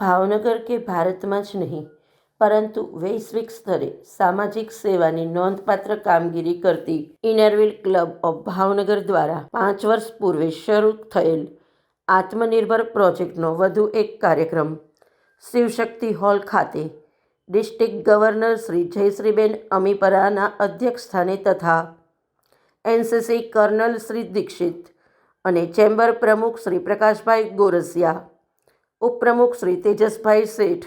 ભાવનગર કે ભારતમાં જ નહીં, પરંતુ વૈશ્વિક સ્તરે સામાજિક સેવાની નોંધપાત્ર કામગીરી કરતી ઇનરવિલ ક્લબ ઓફ ભાવનગર દ્વારા પાંચ વર્ષ પૂર્વે શરૂ થયેલ આત્મનિર્ભર પ્રોજેક્ટનો વધુ એક કાર્યક્રમ, શિવશક્તિ હોલ ખાતે ડિસ્ટ્રિક્ટ ગવર્નર શ્રી જયશ્રીબેન અમીપરાના અધ્યક્ષસ્થાને તથા એનસીસી કર્નલ શ્રી દીક્ષિત અને ચેમ્બર પ્રમુખ શ્રી પ્રકાશભાઈ ગોરસિયા ઉપપ્રમુખ શ્રી તેજસભાઈ શેઠ,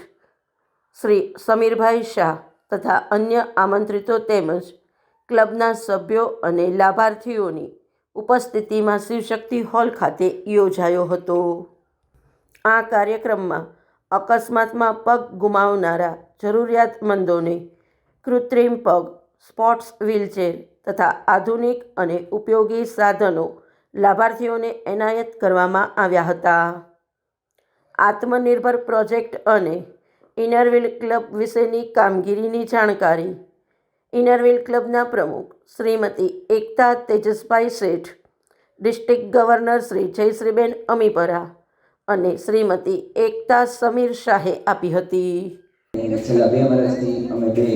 શ્રી સમીરભાઈ શાહ તથા અન્ય આમંત્રિતો તેમજ ક્લબના સભ્યો અને લાભાર્થીઓની ઉપસ્થિતિમાં શિવશક્તિ હોલ ખાતે યોજાયો હતો. આ કાર્યક્રમમાં અકસ્માતમાં પગ ગુમાવનારા જરૂરિયાતમંદોને કૃત્રિમ પગ, સ્પોર્ટ્સ વ્હીલચેર તથા આધુનિક અને ઉપયોગી સાધનો લાભાર્થીઓને એનાયત કરવામાં આવ્યા હતા. આત્મનિર્ભર પ્રોજેક્ટ અને ઇનરવિલ ક્લબ વિશેની કામગીરીની જાણકારી. ઇનરવિલ ક્લબના પ્રમુખ શ્રીમતી એકતા તેજસભાઈ શેઠ, ડિસ્ટ્રિક્ટ ગવર્નર શ્રી જયશ્રીબેન અમીપરા અને શ્રીમતી એકતા સમીર શાહે આપી હતી. છેલ્લા બે વર્ષથી અમે બે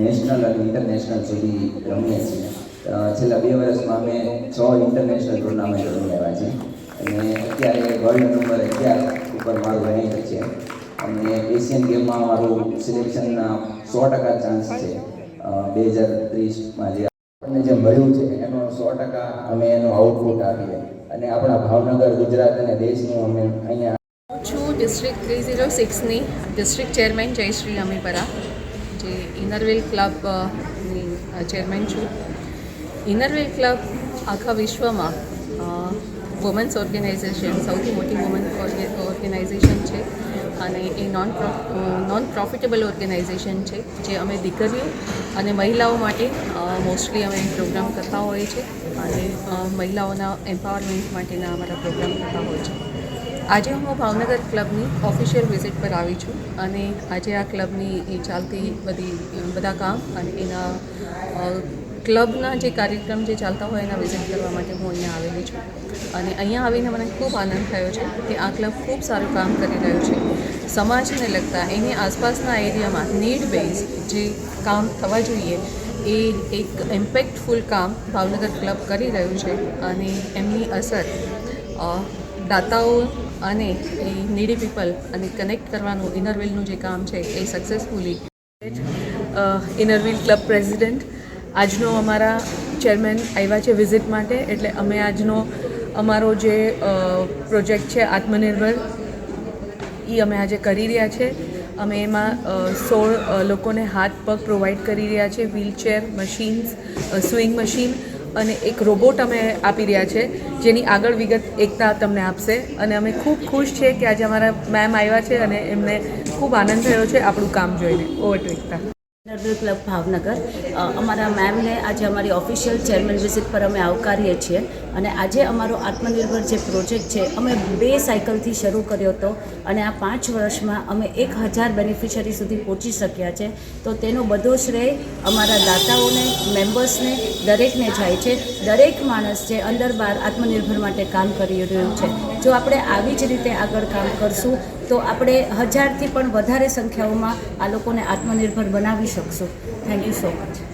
નેશનલ અને ઇન્ટરનેશનલ સુધી રમીએ છીએ. છેલ્લા બે વર્ષમાં અમે છ ઇન્ટરનેશનલ ટુર્નામેન્ટ રમી આવ્યા છે અને અત્યારે વર્લ્ડ નંબર અગિયાર ઉપર મારું રેન્ક છે. અને એશિયન ગેમમાં મારું સિલેક્શનના સો ટકા ચાન્સ છે. બે હજાર ત્રીસમાં જે આપણને જે મળ્યું છે એનો સો ટકા અમે એનું આઉટપુટ આપીએ. અને આપણા ભાવનગર ગુજરાત અને દેશનું અમે અહીંયા છું ડિસ્ટ્રિક્ટ થ્રી ઝીરો સિક્સની ડિસ્ટ્રિક્ટ ચેરમેન જયશ્રી અમીપરા જે ઇનરવેલ ક્લબ અ, ચેરમેન છું. ઇનરવેલ ક્લબ આખા વિશ્વમાં વુમન્સ ઓર્ગેનાઇઝેશન સૌથી મોટી વુમન ઓર્ગેનાઇઝેશન છે. અને એ નોન નોન પ્રોફિટેબલ ઓર્ગેનાઇઝેશન છે, જે અમે દીકરીઓ અને મહિલાઓ માટે મોસ્ટલી અમે પ્રોગ્રામ કરતા હોઈએ છીએ. અને મહિલાઓના એમ્પાવરમેન્ટ માટેના અમારા પ્રોગ્રામ કરતા હોય છે આજે હું ભાવનગર ક્લબની ઓફિશિયલ વિઝિટ પર આવી છું અને આજે આ ક્લબની ચાલતી બધી, બધા કામ અને એના ક્લબના જે કાર્યક્રમ જે ચાલતા હોય એના વિઝિટ કરવા માટે હું અહીંયા આવેલી છું. અને અહીંયા આવીને મને ખૂબ આનંદ થયો છે કે આ ક્લબ ખૂબ સારું કામ કરી રહ્યું છે. સમાજને લગતા એની આસપાસના એરિયામાં નીડ બેઝ જે કામ થવા જોઈએ એ એક ઇમ્પેક્ટફુલ કામ ભાવનગર ક્લબ કરી રહ્યું છે અને એમની અસર દાતાઓ અને એ નીડી પીપલ અને કનેક્ટ કરવાનું ઇનરવેલનું જે કામ છે એ successfully Inner Wheel club president આજનો અમારા ચેરમેન આવ્યા છે વિઝિટ માટે, એટલે અમે આજનો અમારો જે પ્રોજેક્ટ છે આત્મનિર્ભર એ અમે આજે કરી રહ્યા છે. અમે એમાં સોળ લોકોને હાથ પગ પ્રોવાઈડ કરી રહ્યા છે, વ્હીલચેર મશીન્સ સ્વિંગ મશીન અને એક રોબોટ અમે આપી રહ્યા છે, જેની આગળ વિગત એકતા તમને આપશે. અને અમે ખૂબ ખુશ છે કે આજે અમારા મેમ આવ્યા છે અને એમને ખૂબ આનંદ થયો છે આપણું કામ જોઈને. Over to Ekta. Normal club Bhavnagar. અમારા મેમને આજે અમારી ઓફિશિયલ ચેરમેન વિઝિટ પર અમે આવકારીએ છીએ અને આજે અમારો આત્મનિર્ભર જે પ્રોજેક્ટ છે, અમે બે સાયકલથી શરૂ કર્યો હતો અને આ પાંચ વર્ષમાં અમે એક હજાર બેનિફિશરી સુધી પહોંચી શક્યા છે. તો તેનો બધો શ્રેય અમારા દાતાઓને મેમ્બર્સને દરેકને જાય છે. દરેક માણસ જે અંદર બહાર આત્મનિર્ભર માટે કામ કરી રહ્યું છે. જો આપણે આવી જ રીતે આગળ કામ કરશું તો આપણે હજારથી પણ વધારે સંખ્યાઓમાં આ લોકોને આત્મનિર્ભર બનાવી શકશું. Thank you so much